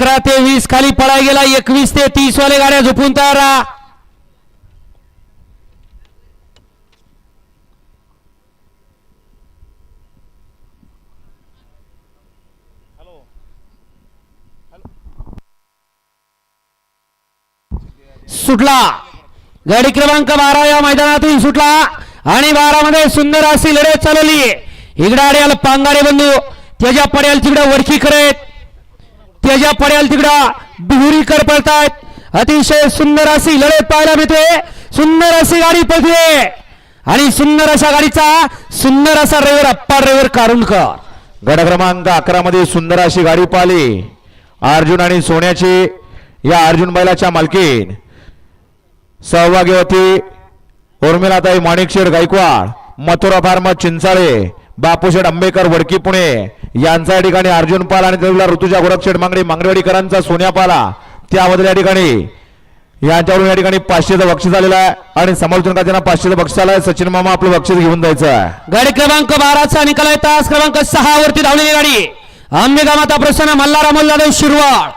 अकरा ते वीस खाली पळाय गेला एकवीस ते तीस वाले गाड्या झोपून तयार राहा. सुटला. गाडी क्रमांक बारा या मैदानातून सुटला आणि बारा मध्ये सुंदर अशी लढत चालवली इकडे आड्याल पांगाडे बंधू त्याच्या पड्याल तिकडं वडकी करत त्याच्या पड्याल तिकडं बिहुरीकर पळतायत. अतिशय सुंदर अशी लढत पाहायला मिळते. सुंदर अशी गाडी पळते. आणि सुंदर अशा गाडीचा सुंदर असा रेवर अप्पा रेवर कारुणकर. गड क्रमांक अकरा मध्ये सुंदर अशी गाडी पाहिली. अर्जुन आणि सोन्याची या अर्जुन बैलाच्या मालकीन. सहभागी होती उर्मिलाताई माणिकशेठ गायकवाड मथुरा फार्म चिंचाळे बापूशेठ आंबेकर वडकी पुणे यांचा या ठिकाणी अर्जुन पाल आणि त्याला ऋतुजा गोरखशेठ मांगडे मांगडेवाडीकरांचा सोन्या पाला. त्याबद्दल या ठिकाणी यांच्यावरून या ठिकाणी पाचशेचं बक्षीस आलेलं आहे. आणि समालोचन त्यांना पाचशेचं बक्षीस आलंय? सचिन मामा आपलं बक्षीस घेऊन जायचं आहे गाडी क्रमांक बाराचा निकाल आहे. तास क्रमांक सहा वरती धावलेली गाडी. आंबेगा माता प्रसन्न मल्हार अमोल जाधव शिरवाड.